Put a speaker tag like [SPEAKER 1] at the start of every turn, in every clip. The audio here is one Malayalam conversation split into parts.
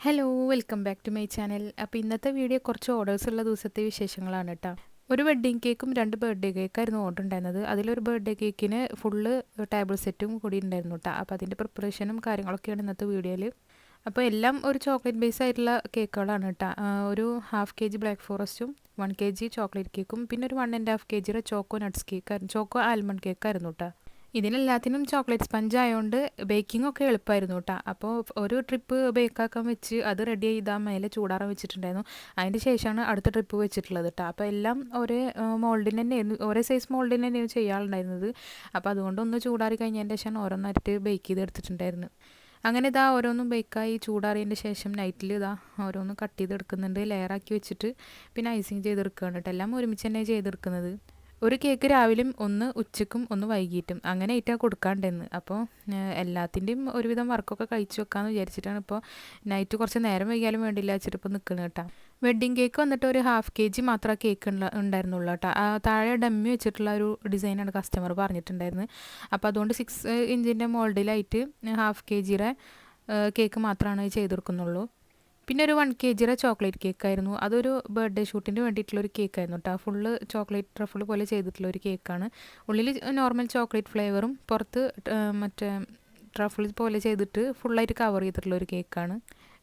[SPEAKER 1] Hello welcome back to my channel അപ്പോൾ ഇന്നത്തെ വീഡിയോ കുറച്ച് ഓർഡേഴ്സ് ഉള്ള ദിവസത്തെ വിശേഷങ്ങളാണ് കേട്ടോ ഒരു വെഡ്ഡിങ് കേക്കും രണ്ട് ബർത്ത്ഡേ കേക്കായിരുന്നു ഓർഡർ ഉണ്ടായിരുന്നത്. അതിലൊരു ബർത്ത്ഡേ കേക്കിന് ഫുള്ള് ടേബിൾ സെറ്റും കൂടി ഉണ്ടായിരുന്നു കേട്ടോ അപ്പോൾ അതിന്റെ പ്രിപ്പറേഷനും കാര്യങ്ങളൊക്കെയാണ് ഇന്നത്തെ വീഡിയോയിൽ അപ്പോൾ എല്ലാം ഒരു ചോക്ലേറ്റ് ബേസ് ആയിട്ടുള്ള കേക്കുകളാണ് കേട്ടോ ഒരു ഹാഫ് കെ ജി ബ്ലാക്ക് ഫോറസ്റ്റും വൺ കെ ജി ചോക്ലേറ്റ് കേക്കും പിന്നെ ഒരു വൺ ആൻഡ് ഹാഫ് കെ ജിയുടെ ചോക്കോ നട്ട്സ് കേക്കായിരുന്നു ചോക്കോ ആൽമണ്ട് കേക്കായിരുന്നു കേട്ടോ ഇതിനെല്ലാത്തിനും ചോക്ലേറ്റ് സ്പഞ്ച് ആയതുകൊണ്ട് ബേക്കിംഗ് ഒക്കെ എളുപ്പമായിരുന്നു കേട്ടോ അപ്പോൾ ഒരു ട്രിപ്പ് ബേക്കാക്കാൻ വെച്ച് അത് റെഡി ചെയ്താൽ മേലെ ചൂടാറാൻ വെച്ചിട്ടുണ്ടായിരുന്നു. അതിന്റെ ശേഷമാണ് അടുത്ത ട്രിപ്പ് വെച്ചിട്ടുള്ളത് കേട്ടോ അപ്പോൾ എല്ലാം ഒരേ മോൾഡിന് തന്നെയായിരുന്നു. ഒരേ സൈസ് മോൾഡിന് തന്നെയാണ് ചെയ്യാറുണ്ടായിരുന്നത്. അപ്പോൾ അതുകൊണ്ട് ഒന്ന് ചൂടാറി കഴിഞ്ഞതിന്റെ ശേഷം ഓരോന്നായിട്ട് ബേക്ക് ചെയ്ത് എടുത്തിട്ടുണ്ടായിരുന്നു. അങ്ങനെ ഇതാ ഓരോന്നും ബേക്കായി ചൂടാറിയതിന്റെ ശേഷം നൈറ്റിൽ ഇതാ ഓരോന്നും കട്ട് ചെയ്തെടുക്കുന്നുണ്ട്. ലെയറാക്കി വെച്ചിട്ട് പിന്നെ ഐസിങ് ചെയ്തെടുക്കുകയാണ് കേട്ടോ എല്ലാം ഒരുമിച്ച് തന്നെ ചെയ്തെടുക്കുന്നത്. ഒരു കേക്ക് രാവിലെയും ഒന്ന് ഉച്ചക്കും ഒന്ന് വൈകിട്ടും. അങ്ങനെ ആയിട്ടാണ് കൊടുക്കാണ്ടെന്ന്. അപ്പോൾ എല്ലാത്തിന്റെയും ഒരുവിധം വർക്കൊക്കെ കഴിച്ചു വെക്കാമെന്ന് വിചാരിച്ചിട്ടാണ് ഇപ്പോൾ നൈറ്റ് കുറച്ച് നേരം വൈകിയാലും വേണ്ടില്ല വെച്ചിട്ട് ഇപ്പോൾ നിൽക്കുന്നത് കേട്ടോ. വെഡ്ഡിങ് കേക്ക് വന്നിട്ട് ഒരു ഹാഫ് കെ ജി മാത്രമേ കേക്ക് ഉണ്ടായിരുന്നുള്ളൂ കേട്ടോ. താഴെ ഡമ്മി വെച്ചിട്ടുള്ള ഒരു ഡിസൈനാണ് കസ്റ്റമർ പറഞ്ഞിട്ടുണ്ടായിരുന്നത് അപ്പോൾ അതുകൊണ്ട് സിക്സ് ഇഞ്ചിന്റെ മോൾഡിലായിട്ട് ഹാഫ് കെ ജിയുടെ കേക്ക് മാത്രമാണ് ചെയ്ത് കൊടുക്കുന്നുള്ളൂ. പിന്നെ ഒരു വൺ കെ ജിയുടെ ചോക്ലേറ്റ് കേക്ക് ആയിരുന്നു. അതൊരു ബർത്ത്ഡേ ഷൂട്ടിന് വേണ്ടിയിട്ടുള്ള ഒരു കേക്ക് ആയിരുന്നു കേട്ടോ ഫുള്ള് ചോക്ലേറ്റ് ട്രഫിൾ പോലെ ചെയ്തിട്ടുള്ള ഒരു കേക്കാണ് ഉള്ളിൽ നോർമൽ ചോക്ലേറ്റ് ഫ്ലേവറും പുറത്ത് മറ്റേ ട്രഫിൾ പോലെ ചെയ്തിട്ട് ഫുള്ളായിട്ട് കവർ ചെയ്തിട്ടുള്ള ഒരു കേക്കാണ്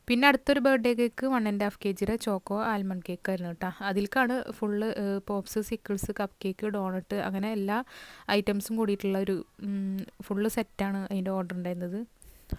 [SPEAKER 1] പിന്നെ അടുത്തൊരു birthday cake one and half K ജിയുടെ ചോക്കോ ആൽമണ്ട് കേക്ക് ആയിരുന്നു കേട്ടോ അതിൽക്കാണ് full popsicles cup cake donut അങ്ങനെ എല്ലാ ഐറ്റംസും കൂടിയിട്ടുള്ള ഒരു ഫുള്ള് സെറ്റാണ് അതിന്റെ ഓർഡർ ഉണ്ടായിരുന്നത്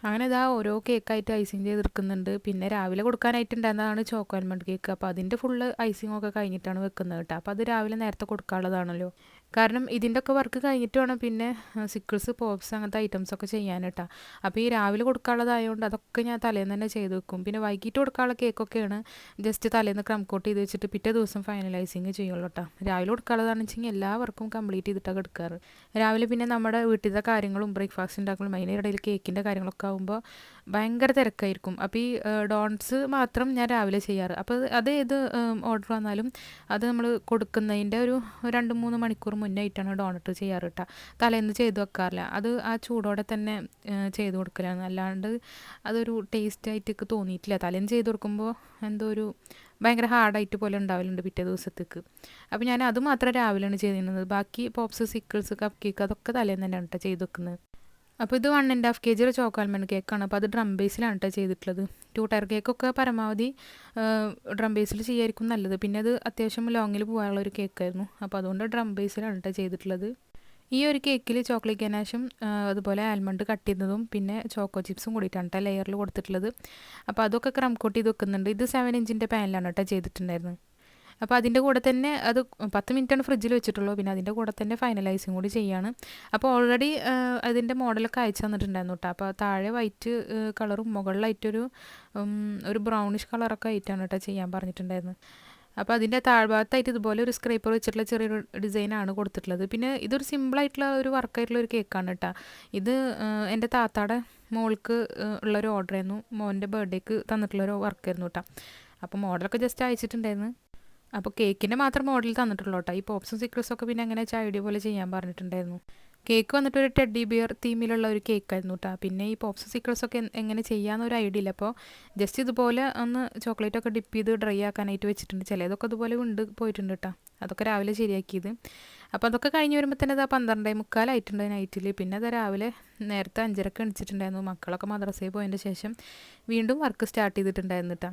[SPEAKER 1] അങ്ങനെ ഇതാ ഓരോ കേക്കായിട്ട് ഐസിങ് ചെയ്തെടുക്കുന്നുണ്ട്. പിന്നെ രാവിലെ കൊടുക്കാനായിട്ടുണ്ടായിരുന്നതാണ് ചോക്കോ ആൽമണ്ട് കേക്ക് അപ്പോൾ അതിന്റെ ഫുള്ള് ഐസിങ് ഒക്കെ കഴിഞ്ഞിട്ടാണ് വെക്കുന്നത് കേട്ടോ അപ്പോൾ അത് രാവിലെ നേരത്തെ കൊടുക്കാനുള്ളതാണല്ലോ. കാരണം ഇതിന്റെ ഒക്കെ വർക്ക് കഴിഞ്ഞിട്ട് വേണം പിന്നെ സിക്കിൾസ് പോപ്സ് അങ്ങനത്തെ ഐറ്റംസ് ഒക്കെ ചെയ്യാൻ കേട്ടോ. അപ്പോൾ ഈ രാവിലെ കൊടുക്കാനുള്ളതായതുകൊണ്ട് അതൊക്കെ ഞാൻ തലേന്ന് തന്നെ ചെയ്ത് വെക്കും. പിന്നെ വൈകിട്ട് കൊടുക്കാനുള്ള കേക്കൊക്കെയാണ് ജസ്റ്റ് തലേന്ന് ക്രം കോട്ട് ചെയ്ത് വെച്ചിട്ട് പിറ്റേ ദിവസം ഫൈനലൈസിങ് ചെയ്യുള്ളൂ കേട്ടോ. രാവിലെ കൊടുക്കാനുള്ളതാണെന്ന് വെച്ചെങ്കിൽ എല്ലാ വർക്കും കംപ്ലീറ്റ് ചെയ്തിട്ടാണ് എടുക്കാറ്. രാവിലെ പിന്നെ നമ്മുടെ വീട്ടിലത്തെ കാര്യങ്ങളും ബ്രേക്ക്ഫാസ്റ്റ് ഉണ്ടാക്കലും അതിനിടയിൽ കേക്കിന്റെ കാര്യങ്ങളൊക്കെ ആകുമ്പോൾ ഭയങ്കര തിരക്കായിരിക്കും. അപ്പോൾ ഈ ഡോൺസ് മാത്രം ഞാൻ രാവിലെ ചെയ്യാറ്. അപ്പോൾ അത് ഏത് ഓർഡർ വന്നാലും അത് നമ്മൾ കൊടുക്കുന്നതിന്റെ ഒരു രണ്ട് മൂന്ന് മണിക്കൂർ മുന്നായിട്ടാണ് ഡോണട്ട് ചെയ്യാറ് കേട്ടോ തലേന്ന് ചെയ്ത് വെക്കാറില്ല. അത് ആ ചൂടോടെ തന്നെ ചെയ്ത് കൊടുക്കലാണ്. അല്ലാണ്ട് അതൊരു ടേസ്റ്റ് ആയിട്ട് തോന്നിയിട്ടില്ല. തലേന്ന് ചെയ്ത് കൊടുക്കുമ്പോൾ എന്തോ ഒരു ഭയങ്കര ഹാർഡായിട്ട് പോലെ ഉണ്ടാവലുണ്ട് പിറ്റേ ദിവസത്തേക്ക്. അപ്പോൾ ഞാൻ അത് മാത്രം രാവിലെയാണ് ചെയ്തിരുന്നത്. ബാക്കി പോപ്സ് സിക്കിൾസ് കപ്പ് കേക്ക് അതൊക്കെ തലേന്ന് തന്നെയാണ് കേട്ടോ ചെയ്ത് വെക്കുന്നത്. അപ്പോൾ ഇത് വൺ ആൻഡ് ഹാഫ് കെ ജിയുടെ ചോക്ക് കേക്കാണ് അപ്പോൾ അത് ഡ്രം ബേസിലാണ് കേട്ടോ ചെയ്തിട്ടുള്ളത്. ടു ടയർ കേക്കൊക്കെ പരമാവധി ഡ്രം ബേസിൽ ചെയ്യായിരിക്കും നല്ലത്. പിന്നെ അത് അത്യാവശ്യം ലോങ്ങിൽ പോകാനുള്ള ഒരു കേക്കായിരുന്നു അപ്പോൾ അതുകൊണ്ട് ഡ്രം ബേസിലാണ് കേട്ടോ ചെയ്തിട്ടുള്ളത്. ഈ ഒരു കേക്കിൽ ചോക്ലേറ്റ് ഗനാഷും അതുപോലെ ആൽമണ്ട് കട്ട് ചെയ്യുന്നതും പിന്നെ ചോക്കോ ചിപ്സും കൂടിയിട്ടാണ് കേട്ടോ ലെയറിൽ കൊടുത്തിട്ടുള്ളത്. അപ്പോൾ അതൊക്കെ ക്രം കോട്ട് ചെയ്ത് വെക്കുന്നുണ്ട്. ഇത് സെവൻ ഇഞ്ചിന്റെ പാനിലാണ് കേട്ടോ ചെയ്തിട്ടുണ്ടായിരുന്നത്. അപ്പോൾ അതിന്റെ കൂടെ തന്നെ അത് പത്ത് മിനിറ്റാണ് ഫ്രിഡ്ജിൽ വെച്ചിട്ടുള്ളൂ. പിന്നെ അതിന്റെ കൂടെ തന്നെ ഫൈനലൈസിങ് കൂടി ചെയ്യാണ്. അപ്പോൾ ഓൾറെഡി അതിന്റെ മോഡലൊക്കെ അയച്ചു തന്നിട്ടുണ്ടായിരുന്നു കേട്ടോ അപ്പോൾ താഴെ വൈറ്റ് കളറും മുകളിലായിട്ടൊരു ഒരു ബ്രൗണിഷ് കളറൊക്കെ ആയിട്ടാണ് കേട്ടോ ചെയ്യാൻ പറഞ്ഞിട്ടുണ്ടായിരുന്നത്. അപ്പോൾ അതിന്റെ താഴ്ഭാഗത്തായിട്ട് ഇതുപോലെ ഒരു സ്ക്രേപ്പർ വെച്ചിട്ടുള്ള ചെറിയൊരു ഡിസൈനാണ് കൊടുത്തിട്ടുള്ളത്. പിന്നെ ഇതൊരു സിമ്പിളായിട്ടുള്ള ഒരു വർക്കായിട്ടുള്ള ഒരു കേക്കാണ് കേട്ടോ ഇത് എന്റെ താത്താടെ മോൾക്ക് ഉള്ളൊരു ഓർഡറായിരുന്നു മോന്റെ ബർത്ത്ഡേക്ക് തന്നിട്ടുള്ളൊരു വർക്കായിരുന്നു കേട്ടോ അപ്പോൾ മോഡലൊക്കെ ജസ്റ്റ് അയച്ചിട്ടുണ്ടായിരുന്നു. അപ്പോൾ കേക്കിന്റെ മാത്രം മോഡൽ തന്നിട്ടുള്ളൂ കേട്ടോ ഈ പോപ്സും സീക്രസും ഒക്കെ പിന്നെ അങ്ങനെ ചൈഡി പോലെ ചെയ്യാൻ പറഞ്ഞിട്ടുണ്ടായിരുന്നു. കേക്ക് വന്നിട്ട് ഒരു ടെഡി ബിയർ തീമിലുള്ള ഒരു കേക്ക് ആയിരുന്നു കേട്ടോ പിന്നെ ഈ പോപ്സ് സീക്രസ് ഒക്കെ എങ്ങനെ ചെയ്യാമെന്നൊരു ഐഡിയ ഇല്ല. അപ്പോൾ ജസ്റ്റ് ഇതുപോലെ ഒന്ന് ചോക്ലേറ്റ് ഒക്കെ ഡിപ്പ് ചെയ്ത് ഡ്രൈ ആക്കാനായിട്ട് വെച്ചിട്ടുണ്ട്. ചിലതൊക്കെ അതുപോലെ ഉണ്ട് പോയിട്ടുണ്ട് കേട്ടോ അതൊക്കെ രാവിലെ ശരിയാക്കിയത്. അപ്പോൾ അതൊക്കെ കഴിഞ്ഞ് വരുമ്പോൾ തന്നെ അതാ പന്ത്രണ്ടേ മുക്കാലായിട്ടുണ്ട് നൈറ്റിൽ പിന്നെ അത് രാവിലെ നേരത്തെ അഞ്ചരക്ക് എണിച്ചിട്ടുണ്ടായിരുന്നു. മക്കളൊക്കെ മദ്രസയിൽ പോയതിന്റെ ശേഷം വീണ്ടും വർക്ക് സ്റ്റാർട്ട് ചെയ്തിട്ടുണ്ടായിരുന്നു കേട്ടോ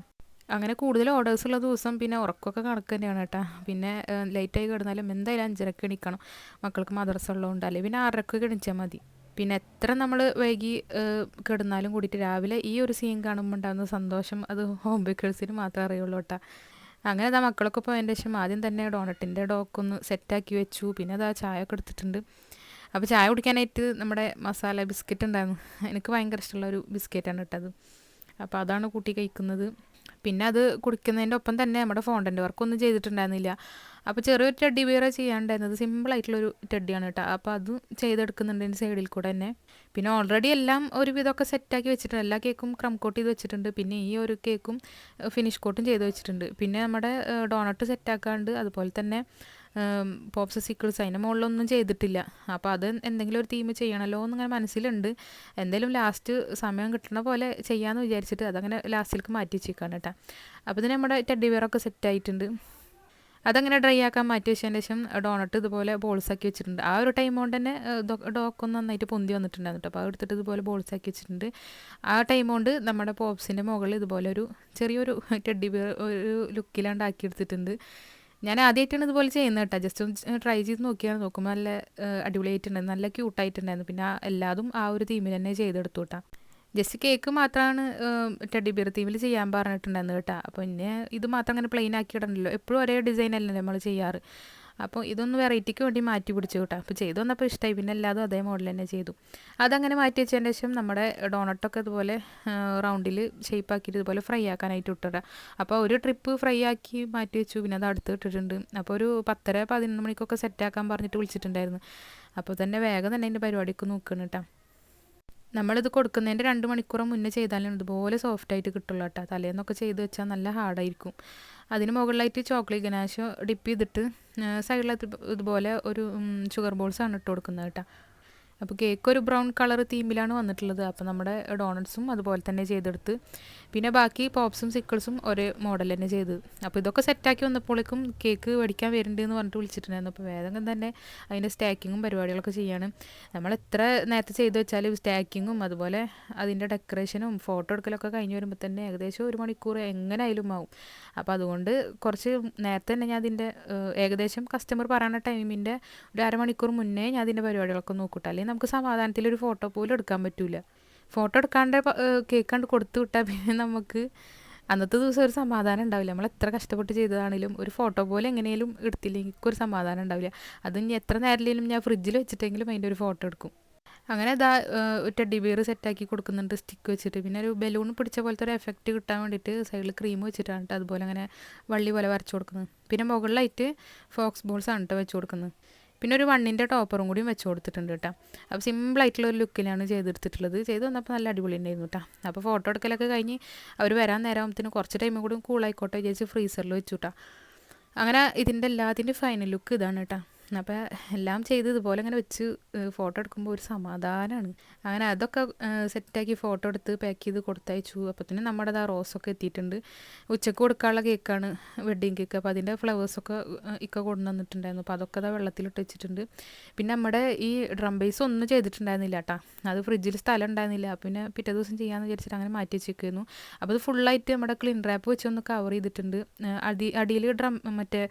[SPEAKER 1] അങ്ങനെ കൂടുതൽ ഓർഡേഴ്സ് ഉള്ള ദിവസം പിന്നെ ഉറക്കമൊക്കെ കണക്ക് തന്നെയാണ് കേട്ടോ. പിന്നെ ലേറ്റായി കിടന്നാലും എന്തായാലും അഞ്ചരക്ക് എണീക്കണം. മക്കൾക്ക് മദ്രസ ഉള്ളതുകൊണ്ട് അല്ലെങ്കിൽ പിന്നെ ആറരക്ക് എണീച്ചാൽ മതി. പിന്നെ എത്ര നമ്മൾ വൈകി കിടന്നാലും കൂടിയിട്ട് രാവിലെ ഈ ഒരു സീൻ കാണുമ്പോൾ ഉണ്ടാകുന്ന സന്തോഷം അത് ഹോം ബേക്കേഴ്സിന് മാത്രമേ അറിയുള്ളൂ കേട്ടോ. അങ്ങനെ അതാ മക്കളൊക്കെ പോയതിന്റെ ശേഷം ആദ്യം തന്നെ ഡോണട്ടിന്റെ ഡോക്കൊന്ന് സെറ്റാക്കി വെച്ചു. പിന്നെ അതാ ചായ ഒക്കെ എടുത്തിട്ടുണ്ട്. അപ്പോൾ ചായ കുടിക്കാനായിട്ട് നമ്മുടെ മസാല ബിസ്ക്കറ്റ് ഉണ്ടായിരുന്നു. എനിക്ക് ഭയങ്കര ഇഷ്ടമുള്ള ഒരു ബിസ്ക്കറ്റാണ് കേട്ടത്. അപ്പോൾ അതാണ് കൂട്ടി കഴിക്കുന്നത്. പിന്നെ അത് കുടിക്കുന്നതിന്റെ ഒപ്പം തന്നെ നമ്മുടെ ഫോണ്ടന്റ് വർക്കൊന്നും ചെയ്തിട്ടുണ്ടായിരുന്നില്ല. അപ്പോൾ ചെറിയൊരു ടെഡി ബിയർ ചെയ്യാണ്ടായിരുന്നത് സിമ്പിളായിട്ടുള്ളൊരു ടെഡിയാണ് കേട്ടോ. അപ്പോൾ അത് ചെയ്തെടുക്കുന്നുണ്ട് എന്റെ സൈഡിൽ കൂടെ തന്നെ. പിന്നെ ഓൾറെഡി എല്ലാം ഒരുവിധമൊക്കെ സെറ്റാക്കി വെച്ചിട്ടുണ്ട്. എല്ലാ കേക്കും ക്രം കോട്ട് ചെയ്ത് വെച്ചിട്ടുണ്ട്. പിന്നെ ഈ ഒരു കേക്കും ഫിനിഷ് കോട്ടും ചെയ്ത് വെച്ചിട്ടുണ്ട്. പിന്നെ നമ്മുടെ ഡോണട്ട് സെറ്റാക്കാണ്ട് അതുപോലെ തന്നെ പോപ്സ് സിക്കിൾസ് അതിന്റെ മുകളിലൊന്നും ചെയ്തിട്ടില്ല. അപ്പോൾ അത് എന്തെങ്കിലും ഒരു തീം ചെയ്യണമല്ലോ എന്നിങ്ങനെ മനസ്സിലുണ്ട്. എന്തായാലും ലാസ്റ്റ് സമയം കിട്ടണ പോലെ ചെയ്യാമെന്ന് വിചാരിച്ചിട്ട് അതങ്ങനെ ലാസ്റ്റിലേക്ക് മാറ്റി വെച്ചേക്കാണ് കേട്ടോ. അപ്പോൾ ഇതിന് നമ്മുടെ ടെഡി വെയറൊക്കെ സെറ്റ് ആയിട്ടുണ്ട്. അതങ്ങനെ ഡ്രൈ ആക്കാൻ മാറ്റി വെച്ചതിന് ശേഷം ഡോണട്ട് ഇതുപോലെ ബോൾസ് ആക്കി വെച്ചിട്ടുണ്ട്. ആ ഒരു ടൈം കൊണ്ട് തന്നെ ഡോക്കൊന്ന് നന്നായിട്ട് പൊന്തി വന്നിട്ടുണ്ടായിരുന്നു അപ്പോൾ അത് എടുത്തിട്ട് ഇതുപോലെ ബോൾസ് ആക്കി വെച്ചിട്ടുണ്ട്. ആ ടൈം കൊണ്ട് നമ്മുടെ പോപ്സിന്റെ മുകളിൽ ഇതുപോലെ ഒരു ചെറിയൊരു ടെഡി ബിയർ ഒരു ലുക്കിലാണ്ട് ആക്കി എടുത്തിട്ടുണ്ട്. ഞാൻ ആദ്യമായിട്ടാണ് ഇതുപോലെ ചെയ്യുന്നത് കേട്ടോ ജസ്റ്റ് ഒന്ന് ട്രൈ ചെയ്ത് നോക്കിയാണ് നോക്കുമ്പോൾ നല്ല അടിപൊളിയായിട്ടുണ്ടായിരുന്നു നല്ല ക്യൂട്ടായിട്ടുണ്ടായിരുന്നു പിന്നെ എല്ലാതും ആ ഒരു തീമിൽ തന്നെ ചെയ്തെടുത്തു കേട്ടോ ജസ്റ്റ് കേക്ക് മാത്രമാണ് ടെഡി ബിയർ തീമിൽ ചെയ്യാൻ പറഞ്ഞിട്ടുണ്ടായിരുന്നു കേട്ടോ. അപ്പോൾ പിന്നെ ഇത് മാത്രം അങ്ങനെ പ്ലെയിൻ ആക്കി ഇടണല്ലോ. എപ്പോഴും ഒരേ ഡിസൈൻ അല്ലേ നമ്മൾ ചെയ്യാറ്. അപ്പോൾ ഇതൊന്ന് വെറൈറ്റിക്ക് വേണ്ടി മാറ്റി പിടിച്ചു കേട്ടോ. അപ്പോൾ ചെയ്തു വന്നപ്പോൾ ഇഷ്ടമായി പിന്നെ എല്ലാതും അതേ മോഡൽ തന്നെ ചെയ്തു. അതങ്ങനെ മാറ്റി വെച്ചതിന് ശേഷം നമ്മുടെ ഡോണട്ടൊക്കെ ഇതുപോലെ റൗണ്ടിൽ ഷേപ്പാക്കിയിട്ട് ഇതുപോലെ ഫ്രൈ ആക്കാനായിട്ട് ഇട്ടിടാം അപ്പോൾ ഒരു ട്രിപ്പ് ഫ്രൈ ആക്കി മാറ്റി വെച്ചു. പിന്നെ അത് അടുത്ത് ഇട്ടിട്ടുണ്ട്. അപ്പോൾ ഒരു പത്തര പതിനൊന്ന് മണിക്കൊക്കെ സെറ്റാക്കാൻ പറഞ്ഞിട്ട് വിളിച്ചിട്ടുണ്ടായിരുന്നു. അപ്പോൾ തന്നെ വേഗം തന്നെ അതിന്റെ പരിപാടിക്ക് നോക്കണം കേട്ടോ. നമ്മളിത് കൊടുക്കുന്നതിന്റെ രണ്ട് മണിക്കൂർ മുന്നേ ചെയ്താലും ഇതുപോലെ സോഫ്റ്റ് ആയിട്ട് കിട്ടുള്ളൂ കേട്ടോ. തലേന്നൊക്കെ ചെയ്ത് വെച്ചാൽ നല്ല ഹാർഡായിരിക്കും അതിന് മുകളിലായിട്ട് ചോക്ലേറ്റ് ഗനാശോ ഡിപ്പ് ചെയ്തിട്ട് സൈഡിലത്തെ ഇതുപോലെ ഒരു ഷുഗർ ബോൾസാണ് ഇട്ട് കൊടുക്കുന്നത് കേട്ടോ. അപ്പോൾ കേക്ക് ഒരു ബ്രൗൺ കളർ തീമിലാണ് വന്നിട്ടുള്ളത്. അപ്പോൾ നമ്മുടെ ഡോണറ്റ്സും അതുപോലെ തന്നെ ചെയ്തെടുത്ത്. പിന്നെ ബാക്കി പോപ്സും സിക്കിൾസും ഒരേ മോഡൽ തന്നെ ചെയ്ത്. അപ്പോൾ ഇതൊക്കെ സെറ്റാക്കി വന്നപ്പോഴേക്കും കേക്ക് മേടിക്കാൻ വരുന്നുണ്ട് എന്ന് പറഞ്ഞിട്ട് വിളിച്ചിട്ടുണ്ടായിരുന്നു. അപ്പോൾ വേഗം തന്നെ അതിന്റെ സ്റ്റാക്കിങ്ങും പരിപാടികളൊക്കെ ചെയ്യാണ്. നമ്മൾ എത്ര നേരത്തെ ചെയ്ത് വെച്ചാലും സ്റ്റാക്കിങ്ങും അതുപോലെ അതിന്റെ ഡെക്കറേഷനും ഫോട്ടോ എടുക്കലൊക്കെ കഴിഞ്ഞ് വരുമ്പോൾ തന്നെ ഏകദേശം ഒരു മണിക്കൂർ എങ്ങനെയായാലും ആവും. അപ്പോൾ അതുകൊണ്ട് കുറച്ച് നേരത്തെ തന്നെ ഞാൻ അതിന്റെ ഏകദേശം കസ്റ്റമർ പറയുന്ന ടൈമിന്റെ ഒരു അരമണിക്കൂർ മുന്നേ ഞാൻ അതിന്റെ പരിപാടികളൊക്കെ നോക്കൂട്ടോ. അല്ലെങ്കിൽ നമുക്ക് സമാധാനത്തിൽ ഒരു ഫോട്ടോ പോലും എടുക്കാൻ പറ്റില്ല ഫോട്ടോ എടുക്കാണ്ട് കേക്ക് കണ്ട് കൊടുത്തു വിട്ടാൽ പിന്നെ നമുക്ക് അന്നത്തെ ദിവസം ഒരു സമാധാനം ഉണ്ടാവില്ല. നമ്മൾ എത്ര കഷ്ടപ്പെട്ട് ചെയ്തതാണെങ്കിലും ഒരു ഫോട്ടോ പോലെ എങ്ങനെയും എടുത്തില്ലെങ്കിൽ ഒരു സമാധാനം ഉണ്ടാവില്ല. അത് ഇനി എത്ര നേരത്തിലും ഞാൻ ഫ്രിഡ്ജിൽ വെച്ചിട്ടെങ്കിലും അതിന്റെ ഒരു ഫോട്ടോ എടുക്കും. അങ്ങനെ ഇതാ ടെഡി ബിയർ സെറ്റാക്കി കൊടുക്കുന്നുണ്ട് സ്റ്റിക്ക് വെച്ചിട്ട്. പിന്നെ ഒരു ബലൂൺ പിടിച്ച പോലത്തെ ഒരു എഫക്റ്റ് കിട്ടാൻ വേണ്ടിയിട്ട് സൈഡിൽ ക്രീം വെച്ചിട്ടാണ് കേട്ടോ അതുപോലെ അങ്ങനെ വള്ളി പോലെ വരച്ചു കൊടുക്കുന്നത്. പിന്നെ മുകളിലായിട്ട് ഫോക്സ് ബോൾസ് ആണ് കേട്ടോ വെച്ച് കൊടുക്കുന്നത്. പിന്നെ ഒരു വണ്ണിന്റെ ടോപ്പറും കൂടിയും വെച്ച് കൊടുത്തിട്ടുണ്ട് കേട്ടോ. അപ്പോൾ സിമ്പിളായിട്ടുള്ള ഒരു ലുക്കിലാണ് ചെയ്തെടുത്തിട്ടുള്ളത്. ചെയ്ത് വന്നപ്പോൾ നല്ല അടിപൊളി ഉണ്ടായിരുന്നു കേട്ടോ. അപ്പോൾ ഫോട്ടോ എടുക്കലൊക്കെ കഴിഞ്ഞ് അവർ വരാൻ നേരം നേരമാകുമ്പത്തിന് കുറച്ച് ടൈം കൂടി കൂളായിക്കോട്ടെ വിചാരിച്ച് ഫ്രീസറിൽ വെച്ചു കേട്ടോ. അങ്ങനെ ഇതിന്റെ എല്ലാത്തിന്റെ ഫൈനൽ ലുക്ക് ഇതാണ് കേട്ടോ. അപ്പോൾ എല്ലാം ചെയ്ത് ഇതുപോലെ അങ്ങനെ വെച്ച് ഫോട്ടോ എടുക്കുമ്പോൾ ഒരു സമാധാനമാണ് അങ്ങനെ അതൊക്കെ സെറ്റാക്കി ഫോട്ടോ എടുത്ത് പാക്ക് ചെയ്ത് കൊടുത്തയച്ചു. അപ്പോൾ തന്നെ നമ്മുടെ ആ റോസൊക്കെ എത്തിയിട്ടുണ്ട്. ഉച്ചയ്ക്ക് കൊടുക്കാനുള്ള കേക്കാണ് വെഡ്ഡിങ് കേക്ക്. അപ്പോൾ അതിന്റെ ഫ്ലവേഴ്സൊക്കെ ഇക്ക കൊണ്ടു വന്നിട്ടുണ്ടായിരുന്നു. അപ്പോൾ അതൊക്കെ അതാ വെള്ളത്തിലിട്ട് വെച്ചിട്ടുണ്ട്. പിന്നെ നമ്മുടെ ഈ ഡ്രം ബേസ് ഒന്നും ചെയ്തിട്ടുണ്ടായിരുന്നില്ല കേട്ടോ അത് ഫ്രിഡ്ജിൽ സ്ഥലം ഉണ്ടായിരുന്നില്ല. പിന്നെ പിറ്റേ ദിവസം ചെയ്യാമെന്ന് വിചാരിച്ചിട്ട് അങ്ങനെ മാറ്റി വെച്ചിരിക്കുന്നു അപ്പോൾ അത് ഫുള്ളായിട്ട് നമ്മുടെ ക്ലീൻ റാപ്പ് വെച്ച് ഒന്ന് കവർ ചെയ്തിട്ടുണ്ട്. അടി അടിയിൽ ഡ്രം മറ്റേ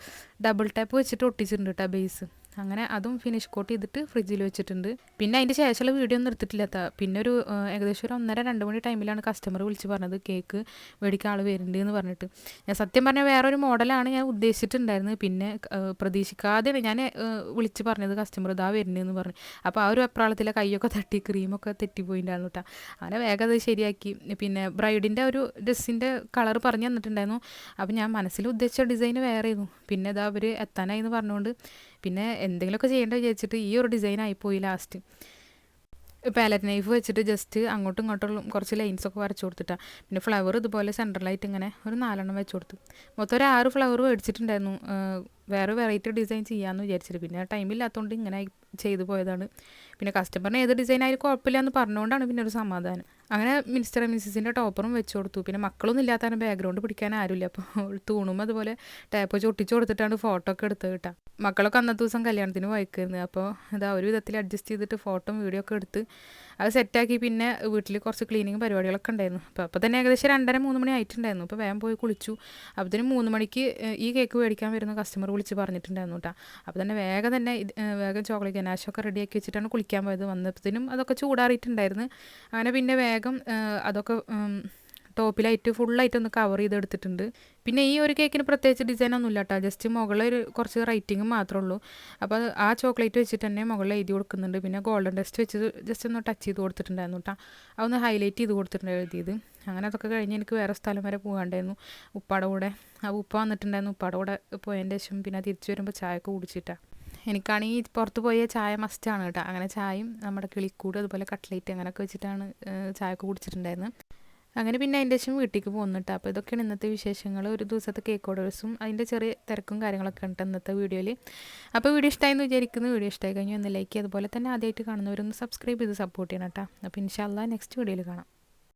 [SPEAKER 1] ഡബിൾ ടാപ്പ് വെച്ചിട്ട് ഒട്ടിച്ചിട്ടുണ്ട് കേട്ടോ ബേസ്. അങ്ങനെ അതും ഫിനിഷ് കോട്ട് ചെയ്തിട്ട് ഫ്രിഡ്ജിൽ വെച്ചിട്ടുണ്ട്. പിന്നെ അതിന്റെ ശേഷമുള്ള വീഡിയോ ഒന്നും എടുത്തിട്ടില്ല പിന്നെ ഒരു ഏകദേശം ഒരു ഒന്നര രണ്ട് മണി ടൈമിലാണ് കസ്റ്റമർ വിളിച്ച് പറഞ്ഞത് കേക്ക് മേടിക്കാൻ ആൾ വരുന്നുണ്ട് എന്ന് പറഞ്ഞിട്ട്. ഞാൻ സത്യം പറഞ്ഞാൽ വേറൊരു മോഡലാണ് ഞാൻ ഉദ്ദേശിച്ചിട്ടുണ്ടായിരുന്നത്. പിന്നെ പ്രതീക്ഷിക്കാതെയാണ് ഞാൻ വിളിച്ച് പറഞ്ഞത് കസ്റ്റമർ ഇതാ വരുന്നതെന്ന് പറഞ്ഞു. അപ്പോൾ ആ ഒരു അപ്രാളത്തിലെ കൈയൊക്കെ തട്ടി ക്രീമൊക്കെ തെറ്റിപ്പോയിട്ടുണ്ടായിരുന്നു അങ്ങനെ വേഗം അത് ശരിയാക്കി. പിന്നെ ബ്രൈഡിന്റെ ഒരു ഡ്രസ്സിന്റെ കളർ പറഞ്ഞു തന്നിട്ടുണ്ടായിരുന്നു. അപ്പോൾ ഞാൻ മനസ്സിൽ ഉദ്ദേശിച്ച ഡിസൈൻ വേറെ ആയിരുന്നു പിന്നെ ഇതാ അവർ എത്താനായി എന്ന് പറഞ്ഞുകൊണ്ട് പിന്നെ എന്തെങ്കിലുമൊക്കെ ചെയ്യേണ്ടത് വിചാരിച്ചിട്ട് ഈ ഒരു ഡിസൈൻ ആയിപ്പോയി ലാസ്റ്റ് പാലറ്റ് നൈഫ് വെച്ചിട്ട് ജസ്റ്റ് അങ്ങോട്ടും ഇങ്ങോട്ടും കുറച്ച് ലൈൻസൊക്കെ വരച്ചു കൊടുത്തിട്ടാണ് പിന്നെ ഫ്ലവർ ഇതുപോലെ സെൻട്രലായിട്ട് ഇങ്ങനെ ഒരു നാലെണ്ണം വെച്ച് കൊടുത്തു. മൊത്തം ഒരു ആറ് ഫ്ലവർ മേടിച്ചിട്ടുണ്ടായിരുന്നു. വേറെ വെറൈറ്റി ഡിസൈൻ ചെയ്യാമെന്ന് വിചാരിച്ചിട്ട്. പിന്നെ ടൈമില്ലാത്തതുകൊണ്ട് ഇങ്ങനെ ചെയ്തു പോയതാണ്. പിന്നെ കസ്റ്റമറിന് ഏത് ഡിസൈൻ ആയാലും കുഴപ്പമില്ല എന്ന് പറഞ്ഞുകൊണ്ടാണ് പിന്നെ ഒരു സമാധാനം. അങ്ങനെ മിനിസ്റ്റർ മിസ്സിന്റെ ടോപ്പറും വെച്ച് കൊടുത്തു. പിന്നെ മക്കളൊന്നും ഇല്ലാത്തതാണ് ബാക്ക്ഗ്രൗണ്ട് പിടിക്കാൻ ആരുമില്ല. അപ്പോൾ തൂണും അതുപോലെ ടാപ്പ് ചൊട്ടിച്ച് കൊടുത്തിട്ടാണ് ഫോട്ടോ ഒക്കെ എടുത്തത് കേട്ടോ. മക്കളൊക്കെ അന്നത്തെ ദിവസം കല്യാണത്തിന് പോയിക്കുന്നത് അപ്പോൾ ഇതാ ഒരു വിധത്തിൽ അഡ്ജസ്റ്റ് ചെയ്തിട്ട് ഫോട്ടോ വീഡിയോ ഒക്കെ എടുത്ത് അത് സെറ്റാക്കി പിന്നെ വീട്ടിൽ കുറച്ച് ക്ലീനിങ് പരിപാടികളൊക്കെ ഉണ്ടായിരുന്നു. അപ്പോൾ അപ്പോൾ തന്നെ ഏകദേശം രണ്ടര മൂന്ന് മണി ആയിട്ടുണ്ടായിരുന്നു. അപ്പോൾ വേഗം പോയി കുളിച്ചു. അപ്പോഴത്തേനും മൂന്ന് മണിക്ക് ഈ കേക്ക് മേടിക്കാൻ വരുന്ന കസ്റ്റമർ വിളിച്ച് പറഞ്ഞിട്ടുണ്ടായിരുന്നു കേട്ടോ അപ്പോൾ തന്നെ വേഗം തന്നെ വേഗം ചോക്ലേറ്റ് ഗനാശൊക്കെ റെഡിയാക്കി വെച്ചിട്ടാണ് കുളിക്കാൻ പോയത്. വന്നപ്പോഴത്തേനും അതൊക്കെ ചൂടാറിയിട്ടുണ്ടായിരുന്നു. അങ്ങനെ പിന്നെ വേഗം അതൊക്കെ ടോപ്പിലായിട്ട് ഫുള്ളായിട്ട് ഒന്ന് കവർ ചെയ്തെടുത്തിട്ടുണ്ട്. പിന്നെ ഈ ഒരു കേക്കിന് പ്രത്യേകിച്ച് ഡിസൈൻ ഒന്നും ഇല്ല കേട്ടോ ജസ്റ്റ് മുകളിൽ കുറച്ച് റൈറ്റിംഗ് മാത്രമേ ഉള്ളൂ. അപ്പോൾ ആ ചോക്ലേറ്റ് വെച്ചിട്ട് തന്നെ മുകളിൽ എഴുതി കൊടുക്കുന്നുണ്ട്. പിന്നെ ഗോൾഡൻ ഡസ്റ്റ് വെച്ച് ജസ്റ്റ് ഒന്ന് ടച്ച് ചെയ്ത് കൊടുത്തിട്ടുണ്ടായിരുന്നു കേട്ടോ അതൊന്ന് ഹൈലൈറ്റ് ചെയ്ത് കൊടുത്തിട്ടുണ്ട് എഴുതിയത്. അങ്ങനെ അതൊക്കെ കഴിഞ്ഞ് എനിക്ക് വേറെ സ്ഥലം വരെ പോകാണ്ടായിരുന്നു. ഉപ്പാടെ കൂടെ. ആ ഉപ്പ വന്നിട്ടുണ്ടായിരുന്നു. ഉപ്പാടെ കൂടെ പോയതിന്റെ ശേഷം പിന്നെ തിരിച്ചു വരുമ്പോൾ ചായയൊക്കെ കുടിച്ചിട്ടാണ് എനിക്കാണെങ്കിൽ പുറത്ത് പോയ ചായ മസ്റ്റാണ് കേട്ടോ അങ്ങനെ ചായയും നമ്മുടെ കിളിക്കൂട് അതുപോലെ കട്ട്ലേറ്റ് അങ്ങനെയൊക്കെ വെച്ചിട്ടാണ് ചായ ഒക്കെ കുടിച്ചിട്ടുണ്ടായിരുന്നത്. അങ്ങനെ പിന്നെ അതിന്റെ ശേഷം വീട്ടിലേക്ക് പോകുന്നുട്ടോ അപ്പോൾ ഇതൊക്കെയാണ് ഇന്നത്തെ വിശേഷങ്ങൾ ഒരു ദിവസത്തെ കേക്ക് ഓർഡേഴ്സും അതിന്റെ ചെറിയ തിരക്കും കാര്യങ്ങളൊക്കെ ഉണ്ട് ഇന്നത്തെ വീഡിയോയിൽ അപ്പോൾ വീഡിയോ ഇഷ്ടമായി എന്ന് വിചാരിക്കുന്നു. വീഡിയോ ഇഷ്ടമായി കഴിഞ്ഞാൽ ഒന്ന് ലൈക്ക് അതുപോലെ തന്നെ ആദ്യമായിട്ട് കാണുന്നവരൊന്ന് സബ്സ്ക്രൈബ് ചെയ്ത് സപ്പോർട്ട് ചെയ്യണം കേട്ടോ അപ്പോൾ ഇൻഷാല്ല നെക്സ്റ്റ് വീഡിയോയിൽ കാണാം.